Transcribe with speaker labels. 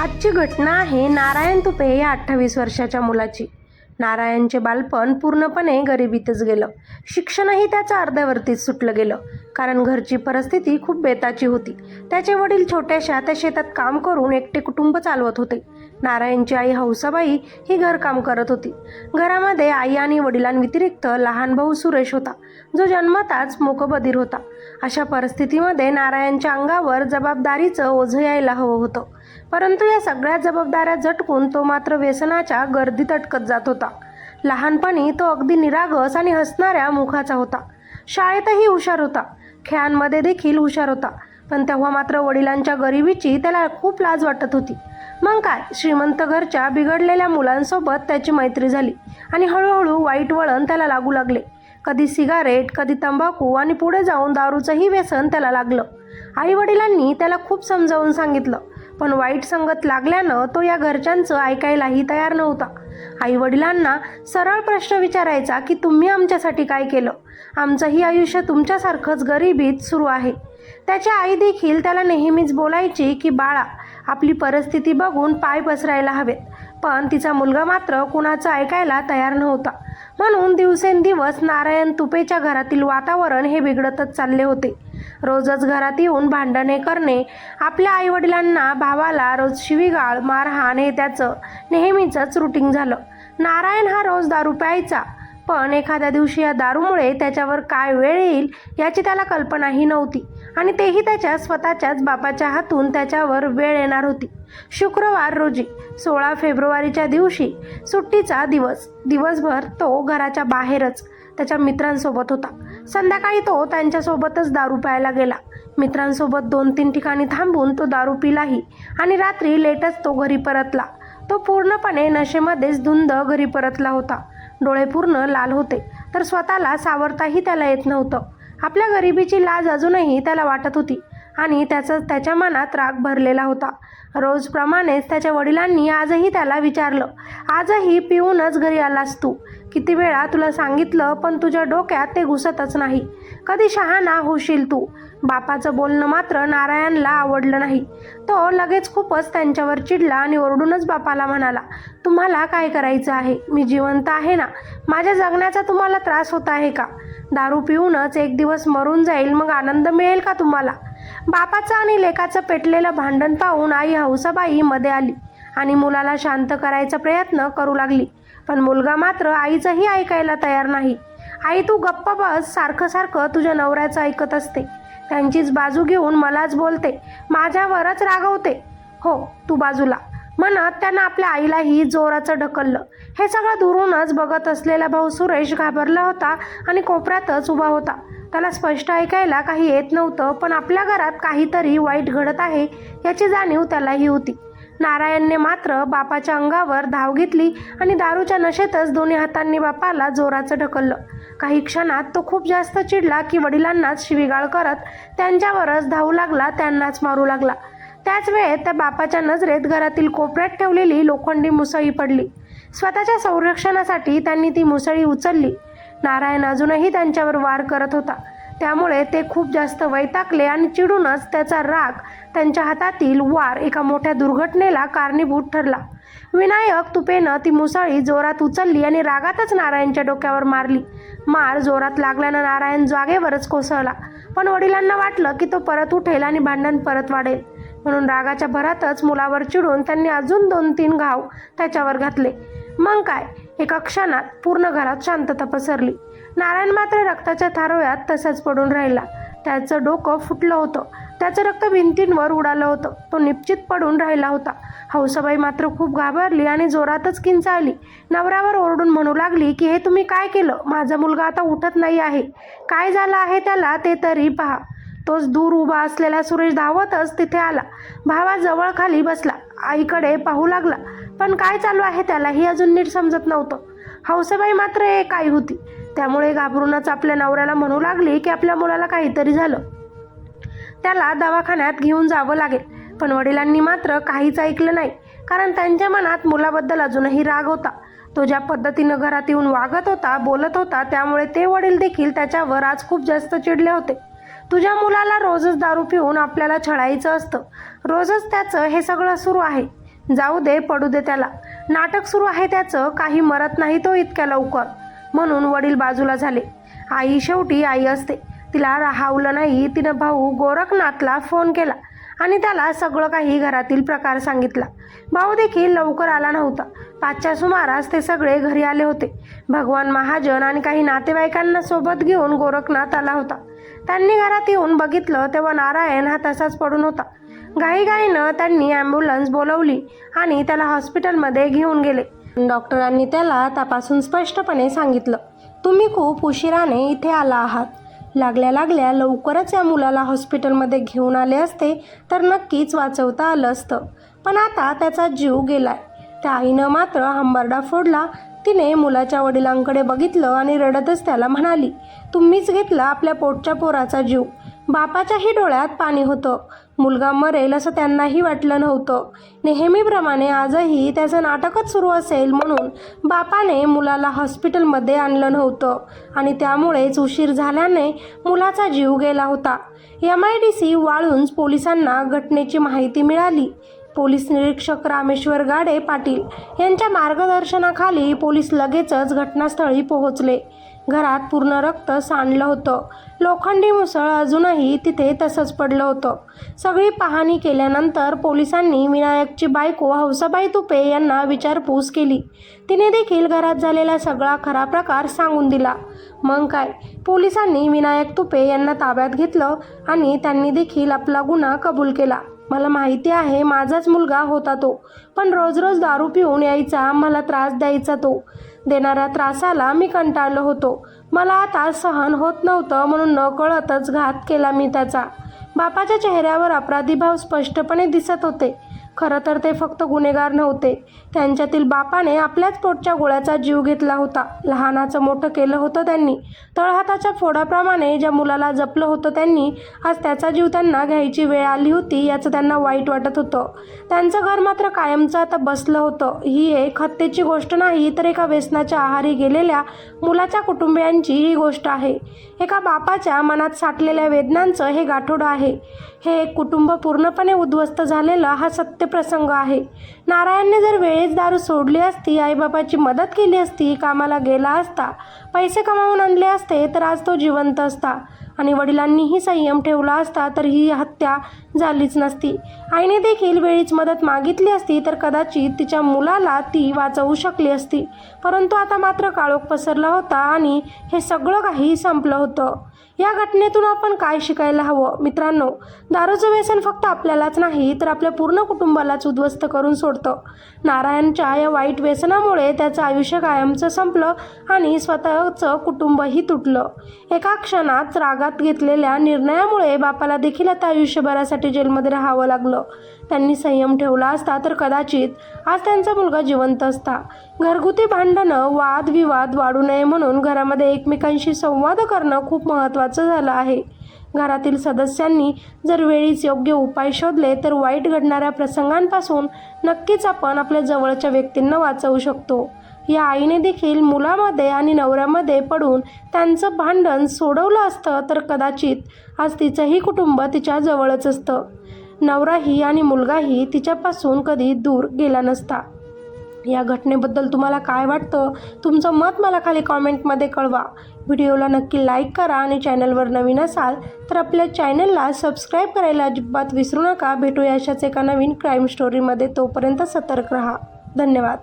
Speaker 1: आजची घटना आहे नारायण तुपे या अठ्ठावीस वर्षाच्या मुलाची. नारायणचे बालपण पूर्णपणे गरिबीतच गेलं. शिक्षणही त्याचं अर्ध्यावरतीच सुटलं गेलं. कारण घरची परिस्थिती खूप बेताची होती. त्याचे वडील छोट्याशा त्या शेतात काम करून एकटे कुटुंब चालवत होते. नारायणची आई हौसाबाई ही घरकाम करत होती. घरामध्ये आई आणि वडिलांव्यतिरिक्त लहान भाऊ सुरेश होता. जो जन्मताच मूकबधीर होता. अशा परिस्थितीमध्ये नारायणच्या अंगावर जबाबदारीचं ओझं यायला हवं होतं. परंतु या सगळ्या जबाबदाऱ्या झटकून तो मात्र व्यसनाच्या गर्दीत अटकत जात होता. लहानपणी तो अगदी निरागस आणि हसणाऱ्या मुखाचा होता. शाळेतही हुशार होता. खेळांमध्ये देखील हुशार होता. पण तेव्हा मात्र वडिलांच्या गरिबीची त्याला खूप लाज वाटत होती. मग काय? श्रीमंत घरच्या बिघडलेल्या मुलांसोबत त्याची मैत्री झाली आणि हळूहळू वाईट वळण त्याला लागू लागले. कधी सिगारेट कधी तंबाखू आणि पुढे जाऊन दारूचंही व्यसन त्याला लागलं. आई वडिलांनी त्याला खूप समजावून सांगितलं पण वाईट संगत लागल्यानं तो या घरच्यांचं ऐकायलाही तयार नव्हता. आई वडिलांना सरळ प्रश्न विचारायचा की तुम्ही आमच्यासाठी काय केलं? आमचंही आयुष्य तुमच्यासारखंच गरिबीत सुरू आहे. त्याची आई देखील त्याला नेहमीच बोलायची की बाळा आपली परिस्थिती बघून पाय पसरायला हवेत. पण तिचा मुलगा मात्र कुणाचं ऐकायला तयार नव्हता. म्हणून दिवसेंदिवस नारायण तुपेच्या घरातील वातावरण हे बिघडतच चालले होते. रोजच घरात येऊन भांडणे करणे आपल्या आईवडिलांना भावाला रोज शिवीगाळ मारहाण हे त्याचं नेहमीचंच रुटीन झालं. नारायण हा रोज दारू प्यायचा पण एखाद्या दिवशी या दारूमुळे त्याच्यावर काय वेळ येईल याची त्याला कल्पनाही नव्हती. आणि तेही त्याच्या स्वतःच्याच बापाच्या हातून त्याच्यावर वेळ येणार होती. शुक्रवार रोजी सोळा फेब्रुवारीच्या दिवशी सुट्टीचा दिवस दिवसभर तो घराच्या बाहेरच त्याच्या मित्रांसोबत होता. संध्याकाळी तो त्यांच्यासोबतच दारू प्यायला गेला. मित्रांसोबत दोन तीन ठिकाणी थांबून तो दारू पिलाही आणि रात्री लेटच तो घरी परतला. तो पूर्णपणे नशेमध्येच धुंद घरी परतला होता. डोळे पूर्ण लाल होते तर स्वतःला सावरताही त्याला येत नव्हतं. आपल्या गरिबीची लाज अजूनही त्याला वाटत होती. आणि त्याचा त्याच्या मनात राग भरलेला होता. रोजप्रमाणेच त्याच्या वडिलांनी आजही त्याला विचारलं आजही पिऊनच घरी आलास तू. किती वेळा तुला सांगितलं पण तुझ्या डोक्यात ते घुसतच नाही. कधी शहाणा होशील तू. बापाचं बोलणं मात्र नारायणला आवडलं नाही. तो लगेच खूपच त्यांच्यावर चिडला आणि ओरडूनच बापाला म्हणाला तुम्हाला काय करायचं आहे? मी जिवंत आहे ना? माझ्या जगण्याचा तुम्हाला त्रास होत आहे का? दारू पिऊनच एक दिवस मरून जाईल मग आनंद मिळेल का तुम्हाला? बापाचं आणि लेकाचं पेटलेलं भांडण पाहून आई हौसाबाई मध्ये आली आणि मुलाला शांत करायचा प्रयत्न करू लागली. पण मुलगा मात्र आईचंही ऐकायला तयार नाही. आई तू गप्प बस सारखं सारखं तुझ्या नवऱ्याचं ऐकत असते. त्यांचीच बाजू घेऊन मलाच बोलते माझ्यावरच रागवते. हो तू बाजूला. म्हणत त्यानं आपल्या आईलाही जोराचं ढकललं. हे सगळं दुरूनच बघत असलेला भाऊ सुरेश घाबरला होता आणि कोपऱ्यातच उभा होता. त्याला स्पष्ट ऐकायला काही येत नव्हतं पण आपल्या घरात काहीतरी वाईट घडत आहे याची जाणीव त्यालाही होती. नारायणने मात्र बापाच्या अंगावर धाव घेतली आणि दारूच्या नशेतच दोन्ही हातांनी बापाला जोराचं ढकललं. काही क्षणात तो खूप जास्त चिडला की वडिलांनाच शिवीगाळ करत त्यांच्यावरच धावू लागला त्यांनाच मारू लागला. त्याच वेळेत त्या बापाच्या नजरेत घरातील कोपऱ्यात ठेवलेली लोखंडी मुसळी पडली. स्वतःच्या संरक्षणासाठी त्यांनी ती मुसळी उचलली. नारायण अजूनही त्यांच्यावर वार करत होता. त्यामुळे ते खूप जास्त वैतागले आणि चिडूनच त्याचा राग त्यांच्या हातातील वार एका मोठ्या दुर्घटनेला कारणीभूत ठरला. विनायक तुपेनं ती मुसळी जोरात उचलली आणि रागातच नारायणच्या डोक्यावर मारली. मार जोरात लागल्यानं नारायण जागेवरच कोसळला. पण वडिलांना वाटलं की तो परत उठेल आणि भांडण परत वाढेल. म्हणून रागाच्या भरातच मुलावर चिडून त्यांनी अजून दोन तीन घाव त्याच्यावर घातले. मग काय? एका क्षणात पूर्ण घरात शांतता पसरली. नारायण मात्र रक्ताच्या थारोळ्यात तसाच पडून राहिला. त्याचं डोकं फुटलं होतं. त्याचं रक्त भिंतींवर उडालं होतं. तो निश्चित पडून राहिला होता. हौसाबाई मात्र खूप घाबरली आणि जोरातच किंचाळली. नवऱ्यावर ओरडून म्हणू लागली की हे तुम्ही काय केलं? माझा मुलगा आता उठत नाही आहे. काय झालं आहे त्याला ते तरी पहा. तोच दूर उभा असलेला सुरेश धावतच तिथे आला. भावाजवळ खाली बसला. आईकडे पाहू लागला. पण काय चालू आहे त्यालाही अजून नीट समजत नव्हतं. हौसेबाई मात्र एक आई होती. त्यामुळे घाबरूनच आपल्या नवऱ्याला म्हणू लागली की आपल्या मुलाला काहीतरी झालं. त्याला दवाखान्यात घेऊन जावं लागेल. पण वडिलांनी मात्र काहीच ऐकलं नाही. कारण त्यांच्या मनात मुलाबद्दल अजूनही राग होता. तो ज्या पद्धतीनं घरात येऊन वागत होता बोलत होता त्यामुळे ते वडील देखील त्याच्यावर आज खूप जास्त चिडले होते. तुझ्या मुलाला रोजच दारू पिऊन आपल्याला छळायचं असतं. रोजच त्याचं हे सगळं सुरू आहे. जाऊ दे पडू दे त्याला. नाटक सुरू आहे त्याचं काही मरत नाही तो इतक्या लवकर. म्हणून वडील बाजूला झाले. आई शेवटी आई असते. तिला राहावलं नाही तिनं भाऊ गोरखनाथला फोन केला. आणि त्याला सगळं काही घरातील प्रकार सांगितला. भाऊ देखील लवकर आला नव्हता. पाचच्या सुमारास ते सगळे घरी आले होते. भगवान महाजन आणि काही नातेवाईकांना सोबत घेऊन गोरखनाथ आला होता. त्यांनी घरात येऊन बघितलं तेव्हा नारायण हा तसाच पडून होता. घाईघाईनं त्यांनी ॲम्ब्युलन्स बोलवली आणि त्याला हॉस्पिटलमध्ये घेऊन गेले. डॉक्टरांनी त्याला तपासून स्पष्टपणे सांगितलं तुम्ही खूप उशिराने इथे आला आहात. लागल्या लागल्या लवकरच या मुलाला हॉस्पिटलमध्ये घेऊन आले असते तर नक्कीच वाचवता आलं असतं. पण आता त्याचा जीव गेलाय. त्या आईनं मात्र हंबरडा फोडला. तिने मुलाच्या वडिलांकडे बघितलं आणि रडतच त्याला म्हणाली तुम्हीच घेतला आपल्या पोटच्या पोराचा जीव. बापाच्याही डोळ्यात पाणी होतं. मुलगा मरेल असं त्यांनाही वाटलं नव्हतं. नेहमीप्रमाणे आजही त्याचं नाटकच सुरू असेल म्हणून बापाने मुलाला हॉस्पिटलमध्ये आणलं नव्हतं आणि त्यामुळेच उशीर झाल्याने मुलाचा जीव गेला होता. M I D C Waluj पोलिसांना घटनेची माहिती मिळाली. पोलीस निरीक्षक रामेश्वर गाडे पाटील यांच्या मार्गदर्शनाखाली पोलीस लगेचच घटनास्थळी पोहोचले. घरात पूर्ण रक्त सांडलं होतं. लोखंडी मुसळ अजूनही तिथे तसंच पडलं होतं. सगळी पाहणी केल्यानंतर पोलिसांनी विनायकची बायको हौसाबाई तुपे यांना विचारपूस केली. तिने देखील घरात झालेला सगळा खरा प्रकार सांगून दिला. मग काय? पोलिसांनी विनायक तुपे यांना ताब्यात घेतलं आणि त्यांनी देखील आपला गुन्हा कबूल केला. मला माहिती आहे माझाच मुलगा होता तो. पण रोज रोज दारू पिऊन यायचा मला त्रास द्यायचा तो. देणाऱ्या त्रासाला मी कंटाळलो होतो. मला आता सहन होत नव्हतं म्हणून न कळतच घात केला मी त्याचा. बापाच्या चेहऱ्यावर अपराधी भाव स्पष्टपणे दिसत होते. खरं तर ते फक्त गुन्हेगार नव्हते. त्यांच्यातील बापाने आपल्याच पोटच्या गोळ्याचा जीव घेतला होता. लहानाचं मोठं केलं होतं त्यांनी. तळहाताच्या फोडाप्रमाणे ज्या मुलाला जपलं होतं त्यांनी आज त्याचा जीव त्यांना घ्यायची वेळ आली होती याचं त्यांना वाईट वाटत होतं. त्यांचं घर मात्र कायमचं आता बसलं होतं. ही एक हत्येची गोष्ट नाही तर एका व्यसनाच्या आहारी गेलेल्या मुलाच्या कुटुंबियांची ही गोष्ट आहे. एका बापाच्या मनात साठलेल्या वेदनांचं हे गाठोडं आहे. हे एक कुटुंब पूर्णपणे उद्ध्वस्त झालेला हा सत्य प्रसंग आहे. नारायणने जर वेळेस दारू सोडली असती आईबाबाची मदत केली असती कामाला गेला असता पैसे कमावून आणले असते तर आज तो जिवंत असता. आणि वडिलांनीही संयम ठेवला असता तर ही हत्या झालीच नसती. आईने देखील वेळीच मदत मागितली असती तर कदाचित तिच्या मुलाला ती वाचवू शकली असती. परंतु आता मात्र काळोख पसरला होता आणि हे सगळं काही संपलं होतं. या घटनेतून आपण काय शिकायला हवं? मित्रांनो दारूचं व्यसन फक्त आपल्यालाच नाही तर आपल्या पूर्ण कुटुंबालाच उद्ध्वस्त करून सोडतं. नारायणच्या या वाईट व्यसनामुळे त्याचं आयुष्य कायमचं संपलं आणि स्वतःचं कुटुंबही तुटलं. एका क्षणात रागात घेतलेल्या निर्णयामुळे बापाला देखील आता आयुष्यभरासाठी जेलमध्ये राहावं लागलं. त्यांनी संयम ठेवला असता तर कदाचित आज त्यांचा मुलगा जिवंत असता. घरगुती भांडणं वादविवाद वाढू नये म्हणून घरामध्ये एकमेकांशी संवाद करणं खूप महत्त्वाचं झालं आहे. घरातील सदस्यांनी जर वेळीच योग्य उपाय शोधले तर वाईट घडणाऱ्या प्रसंगांपासून नक्कीच आपण आपल्या जवळच्या व्यक्तींना वाचवू शकतो. या आईने देखील मुलामध्ये आणि नवऱ्यामध्ये पडून त्यांचं भांडण सोडवलं असतं तर कदाचित आज तिचंही कुटुंब तिच्या जवळच असतं. नवराही आणि मुलगाही तिच्यापासून कधी दूर गेला नसता. या घटनेबद्दल तुम्हाला काय वाटतं? तुमचं मत मला खाली कॉमेंटमध्ये कळवा. व्हिडिओला नक्की लाईक करा आणि चॅनलवर नवीन असाल तर आपल्या चॅनलला सबस्क्राईब करायला अजिबात विसरू नका. भेटूया अशाच एका नवीन क्राईम स्टोरीमध्ये. तोपर्यंत सतर्क राहा. धन्यवाद.